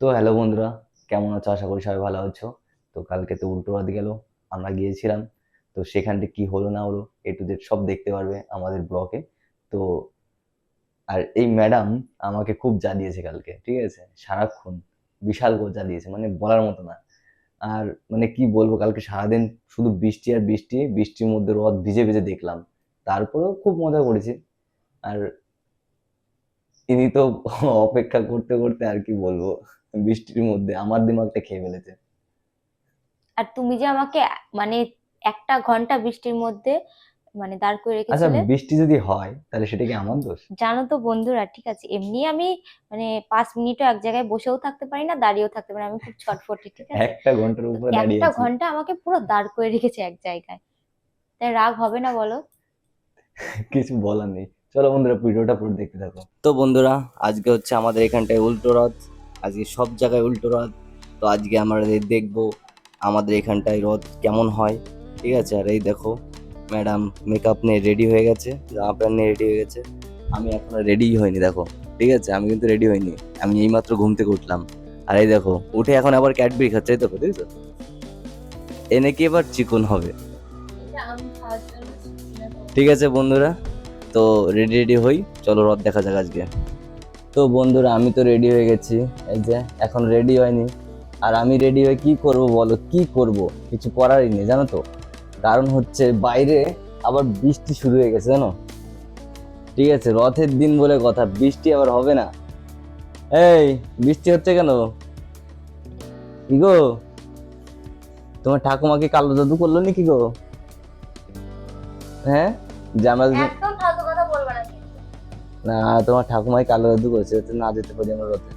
তো হ্যালো বন্ধুরা, কেমন আছো? আশা করি সবাই ভালো আছো। তো কালকে তো উল্টো রাত গেল, আমরা গিয়েছিলাম। তো সেখানটা কি হলো না হলো এ টু জেড সব দেখতে পারবে আমাদের ব্লগে। তো আর এই ম্যাডাম আমাকে খুব জ্বালিয়েছে কালকে, ঠিক আছে? সারাক্ষণ বিশাল করে জ্বালিয়েছে মানে বলার মতো না। আর মানে কি বলব, কালকে সারাদিন শুধু বৃষ্টি আর বৃষ্টি, বৃষ্টির মধ্যে রদ ভিজে ভিজে দেখলাম। তারপরেও খুব মজা করেছি। আর ইনি তো অপেক্ষা করতে করতে আর কি বলব বৃষ্টির মধ্যে আমার দিমাগটা খেয়ে ফেলেছে। আর তুমি যে আমাকে মানে একটা ঘণ্টা বৃষ্টির মধ্যে মানে দাঁড় করে আচ্ছা রেখেছিলে? বৃষ্টি যদি হয় তাহলে সেটা কি আমার দোষ? জানো তো বন্ধুরা ঠিক আছে এমনি আমি মানে পাঁচ মিনিটও এক জায়গায় বসেও থাকতে পারি না দাঁড়িয়েও থাকতে পারি আমি খুব ছটফটি ঠিক আছে? একটা ঘণ্টার উপরে দাঁড়িয়ে একটা আছি। ঘণ্টা আমাকে পুরো দাঁড় করে রেখেছে এক জায়গায়। তাই রাগ হবে না বলো? কিছু বলার নেই। চলো বন্ধুরা ভিডিওটা পুরো দেখতে থাকো। তো বন্ধুরা আজকে হচ্ছে আমাদের এখানটায় উল্টো রথ। আজকে সব জায়গায় উল্টো রথ, তো আজকে আমরা দেখব আমাদের এখানটায় রথ কেমন হয়। ঠিক আছে? আর এই দেখো, ম্যাডাম মেকআপ নিয়ে রেডি হয়ে গেছে, জামা প্যান্ট নিয়ে রেডি হয়ে গেছে। আমি এখনও রেডিই হইনি, দেখো। ঠিক আছে? আমি কিন্তু রেডি হইনি। আমি এইমাত্র ঘুম থেকে উঠলাম। আর এই দেখো, উঠে এখন আবার ক্যাডবেরি খাচ্ছে দেখো, দেখছ? এনে কি এবার চিকন হবে? ঠিক আছে বন্ধুরা, তো রেডি রেডি হই। চলো রথ দেখা যাক আজকে। তো বন্ধুরা, আমি তো রেডি হয়ে গেছি। এই যে, এখন রেডি হয়নি। আর আমি রেডি হয়ে কি করব বলো? কি করব? কিছু করারই নেই, জানো তো। কারণ হচ্ছে বাইরে আবার বৃষ্টি শুরু হয়ে গেছে, জানো? ঠিক আছে, রথের দিন বলে কথা, বৃষ্টি আবার হবে না। এই, বৃষ্টি হচ্ছে কেন? কি গো? তোমার ঠাকুমাকে কালো জাদু করল নাকি গো? হ্যাঁ? যে না তোমার ঠাকুমাই কালো জাদু করেছে যাতে না যেতে পারি আমরা রথে।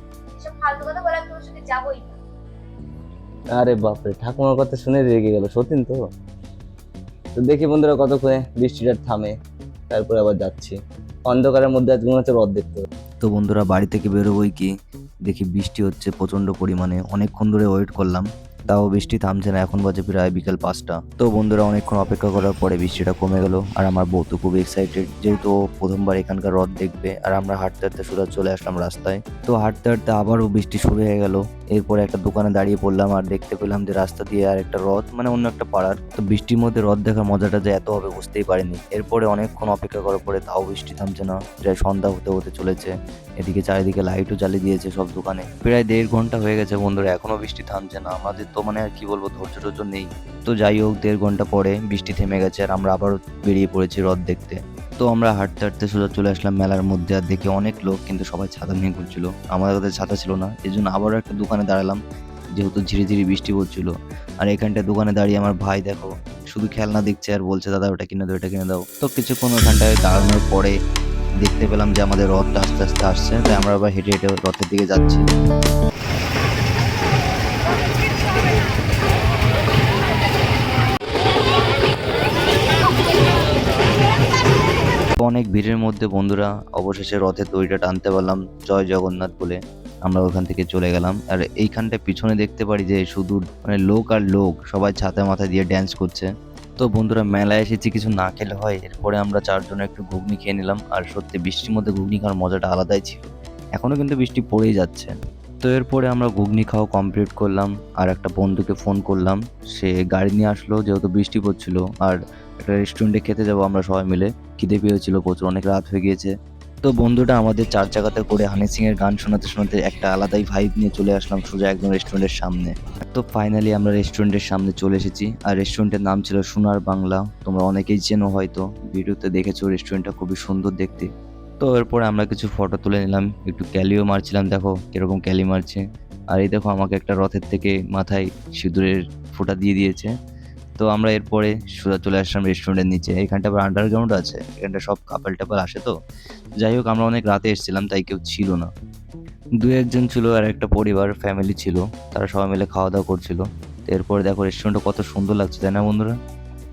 আরে বাপরে ঠাকুমার কথা শুনে রেগে গেল সতীন তো? তো দেখি বন্ধুরা কতক্ষণে বৃষ্টিটা থামে তারপরে আবার যাচ্ছি। অন্ধকারের মধ্যে আজকে মনে হচ্ছে রথ দেখতে তো বন্ধুরা বাড়ি থেকে বেরোবই কি? দেখি বৃষ্টি হচ্ছে প্রচণ্ড পরিমাণে অনেকক্ষণ ধরে ওয়েট করলাম। তাও বৃষ্টি থামছে না, এখন বাজে প্রায় বিকেল পাঁচটা। তো বন্ধুরা, অনেকক্ষণ অপেক্ষা করার পরে বৃষ্টিটা কমে গেল, আর আমার বউ তো খুব এক্সাইটেড যেহেতু প্রথমবার এখানকার রথ দেখবে, আর আমরা হাঁটতে হাঁটতে সোজা চলে আসলাম রাস্তায়। তো হাঁটতে হাঁটতে আবারও বৃষ্টি শুরু হয়ে গেল, এরপরে একটা দোকানে দাঁড়িয়ে পড়লাম, আর দেখতে পেলাম যে রাস্তা দিয়ে আর একটা রথ মানে অন্য একটা পাড়ার। তো বৃষ্টির মধ্যে রথ দেখার মজাটা যে এত হবে বুঝতেই পারিনি। এরপরে অনেকক্ষণ অপেক্ষা করার পরে তাও বৃষ্টি থামছে না, প্রায় সন্ধ্যা হতে হতে চলেছে। এদিকে চারিদিকে লাইটও জ্বালিয়ে দিয়েছে সব দোকানে। প্রায় দেড় ঘণ্টা হয়ে গেছে বন্ধুরা এখনও বৃষ্টি থামছে না। আমাদের তো মানে আর কি বলব, ধৈর্য টর্য নেই। তো যাই হোক, দেড় ঘণ্টা পরে বৃষ্টি থেমে গেছে আর আমরা আবারও বেরিয়ে পড়েছি রথ দেখতে। তো আমরা হাঁটতে হাঁটতে সোজা চলে আসলাম মেলার মধ্যে আর দেখি অনেক লোক কিন্তু সবাই ছাতা নিয়ে ঘুরছিল। আমাদের কাছে ছাতা ছিল না, এই জন্য আবারও একটা দোকানে দাঁড়ালাম, যেহেতু ঝিরি ঝিরি বৃষ্টি পড়ছিল। আর এখানটা দোকানে দাঁড়িয়ে আমার ভাই দেখো, শুধু খেলনা দেখছে আর বলছে, দাদা, ওটা কিনে দাও ওটা কিনে দাও। তো কিছুক্ষণ ওখানটায় দাঁড়ানোর পরে দেখতে পেলাম যে আমাদের রথটা আস্তে আস্তে আসছে। তাই আমরা আবার হেঁটে হেঁটে রথের দিকে যাচ্ছি। অনেক ভিড়ের মধ্যে বন্ধুরা, অবশেষে রথের দড়িটা টানতে পারলাম জয় জগন্নাথ বলে আমরা ওখান থেকে চলে গেলাম। আর এইখানটা পিছনে দেখতে পারি যে শুধু মানে লোক আর লোক সবাই ছাতা মাথা দিয়ে ড্যান্স করছে। তো বন্ধুরা, মেলায় এসেছি, কিছু না খেলে হয়। এরপরে আমরা চারজনে একটু ঘুগনি খেয়ে নিলাম। আর সত্যি বৃষ্টির মধ্যে ঘুগনি খাওয়ার মজাটা আলাদাই ছিল। এখনও কিন্তু বৃষ্টি পড়েই যাচ্ছে। তো এরপরে আমরা ঘুগনি খাওয়া কমপ্লিট করলাম, আর একটা বন্ধুকে ফোন করলাম। সে গাড়ি নিয়ে আসলো, যেহেতু বৃষ্টি পড়ছিল, আর একটা রেস্টুরেন্টে খেতে যাব আমরা সবাই মিলে। খিদে পেয়েছিল প্রচুর, অনেক রাত হয়ে গিয়েছে। তো বন্ধুটা আমাদের চার চাকাতে করে হানি সিং এর গান শোনাতে শোনাতে একটা আলাদাই ভাইব নিয়ে চলে আসলাম সোজা একদম রেস্টুরেন্টের সামনে। তো ফাইনালি আমরা রেস্টুরেন্টের সামনে চলে এসেছি, আর রেস্টুরেন্টের নাম ছিল সোনার বাংলা। তোমরা অনেকেই চেনো হয়তো, ভিডিওতে দেখেছ রেস্টুরেন্টটা খুবই সুন্দর দেখতে। তো এরপরে আমরা কিছু ফটো তুলে নিলাম। একটু ক্যালিও মারছিলাম, দেখো কীরকম ক্যালি মারছে। আর এই দেখো আমাকে একটা রথের থেকে মাথায় সিঁদুরের ফোঁটা দিয়ে দিয়েছে। তো আমরা এরপরে সোজা চলে আসলাম রেস্টুরেন্টের নিচে। এখানটা আবার আন্ডারগ্রাউন্ড আছে, এখানটা সব কাপল টাপল আসে তো। যাই হোক, আমরা অনেক রাতে এসেছিলাম, তাই কেউ ছিল না। দু একজন ছিল আর একটা পরিবার ফ্যামিলি ছিল। তারা সবাই মিলে খাওয়া দাওয়া করছিল এরপরে দেখো রেস্টুরেন্টটা কত সুন্দর লাগছে, তাই না বন্ধুরা?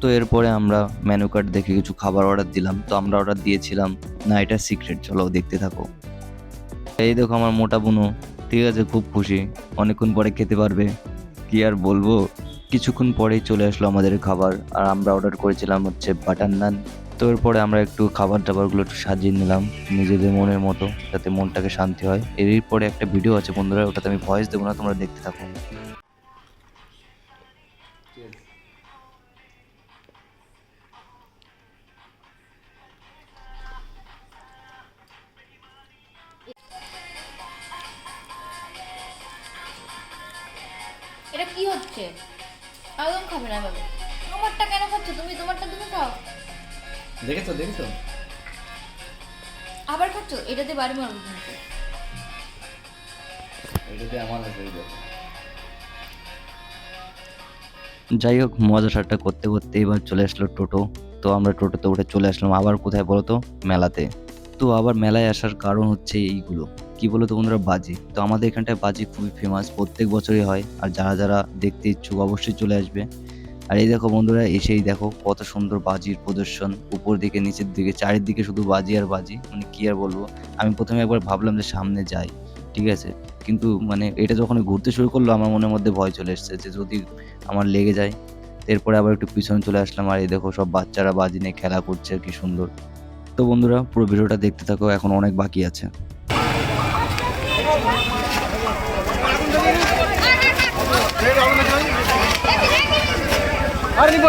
তো এরপরে আমরা মেনু কার্ড দেখে কিছু খাবার অর্ডার দিলাম। তো আমরা অর্ডার দিয়েছিলাম না এটা সিক্রেট চলো দেখতে থাকো। এই দেখো আমার মোটা বুনো। ঠিক আছে, খুব খুশি। অনেকক্ষণ পরে খেতে পারবে। কি আর বলব? কিছুক্ষণ পরেই চলে আসলো আমাদের খাবার। আর আমরা অর্ডার করেছিলাম হচ্ছে বাটার নান তো এরপরে আমরা একটু খাবার দাবারগুলো একটু সাজিয়ে নিলাম নিজেদের মনের মতো, যাতে মনটাকে শান্তি হয়। এরপরে একটা ভিডিও আছে বন্ধুরা, ওটাতে আমি ভয়েস দেবো না, তোমরা দেখতে থাকো। কি? একদম খাবে না এভাবে। তোমারটা কেন খাচ্ছ? তুমি তোমারটা তুমি খাও। দেখেছ দেখেছ? আবার খাচ্ছ? এটাতে বাড়ি মারবো কিন্তু এটাতে আমার এই দেখো। যাই হোক মজা ঠাট্টা করতে করতে এবার চলে আসলো টোটো। তো আমরা টোটোতে উঠে চলে আসলাম। আবার কোথায় বলো তো? মেলাতে। তো আবার মেলায় আসার কারণ হচ্ছে এইগুলো। কি বলো তো বন্ধুরা বাজি তো আমাদের এখানটায় বাজি খুবই ফেমাস প্রত্যেক বছরই হয়। আর যারা যারা দেখতে ইচ্ছুক অবশ্যই চলে আসবে। আর এই দেখো বন্ধুরা, এসেই দেখো কত সুন্দর বাজির প্রদর্শন। উপর দিকে, নিচের দিকে, চারিদিকে শুধু বাজি আর বাজি। মানে কি আর বলব? আমি প্রথমে একবার ভাবলাম যে সামনে যাই, ঠিক আছে? কিন্তু মানে এটা যখন ঘুরতে শুরু করল, আমার মনের মধ্যে ভয় চলে এসছে যে যদি আমার লেগে যায়, এরপরে আবার একটু পিছনে চলে আসলাম। আর এই দেখো সব বাচ্চারা বাজি নিয়ে খেলা করছে, কি সুন্দর। তো বন্ধুরা, পুরো ভিডিওটা দেখতে থাকো, এখন অনেক বাকি আছে। আরে নিবো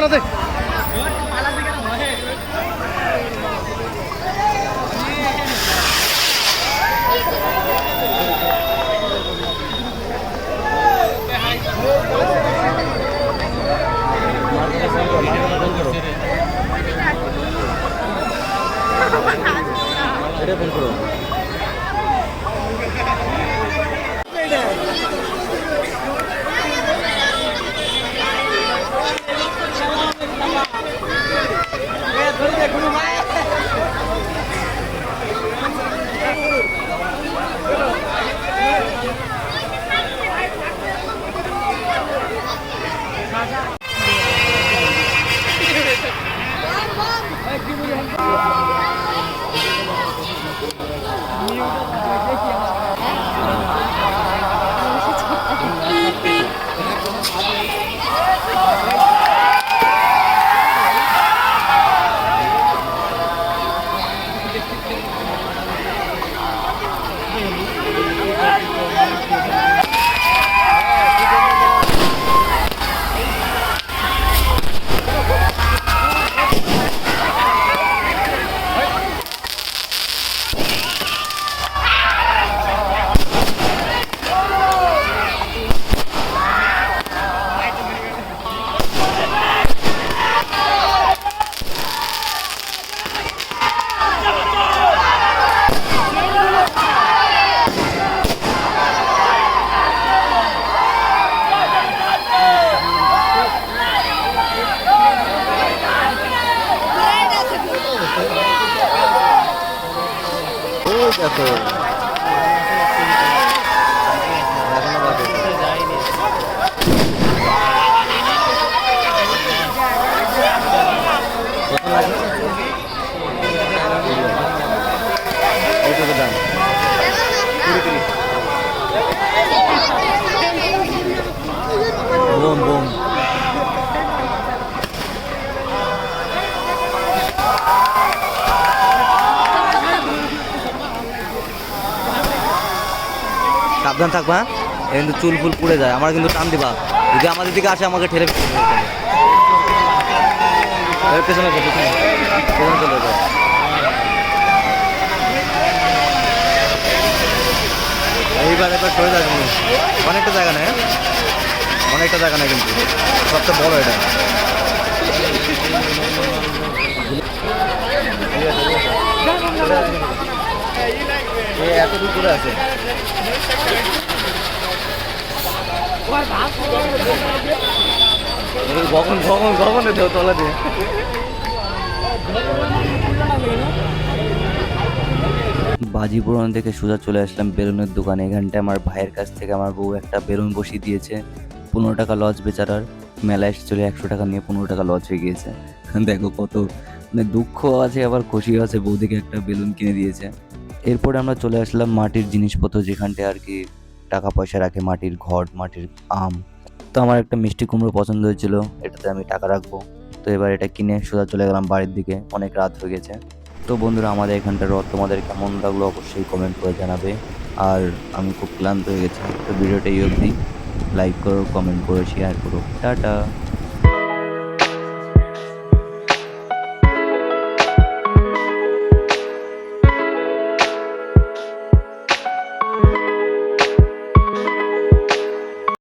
ওই দেখো এখনও বাকি। কত লাগে? এইটুকু দাম বোম বোম সাবধান থাকবা কিন্তু চুল ফুল পুড়ে যায়। আমার কিন্তু টান দিবা। যদি আমাদের দিকে আসে, আমাকে ঠেলে পেছনে এইবার এবার সরে যাবে অনেকটা জায়গা নেই হ্যাঁ? অনেকটা জায়গা নেই কিন্তু। সবচেয়ে বড় এটা। এত দূর আছে দেও তলা দিয়ে বাজি পুরানো থেকে সোজা চলে আসলাম বেলুনের দোকানে। এখানটায় আমার ভাইয়ের কাছ থেকে আমার বউ একটা বেলুন বসিয়ে দিয়েছে। পনেরো টাকা লজ বেচারার। মেলায় এসে চলে একশো টাকা নিয়ে পনেরো টাকা লজ হয়ে গিয়েছে। দেখো কত মানে দুঃখ আছে, আবার খুশি আছে। বৌদিকে একটা বেলুন কিনে দিয়েছে। এরপরে আমরা চলে আসলাম মাটির জিনিসপত্র যেখানটায় আর কি টাকা পয়সা রাখে, মাটির ঘট মাটির আম। তো আমার একটা মিষ্টি কুমড়ো পছন্দ হয়েছিল, এটাতে আমি টাকা রাখব। তো এবার এটা কিনে সোজা চলে গেলাম বাড়ির দিকে, অনেক রাত হয়ে গেছে। তো বন্ধুরা, আমাদের এখানটার রথ তোমাদের কেমন লাগল অবশ্যই কমেন্ট করে জানাবে। আর আমি খুব ক্লান্ত হয়ে গেছি, তো ভিডিওটা এই অবধি। লাইক করো কমেন্ট করো শেয়ার করো। টাটা!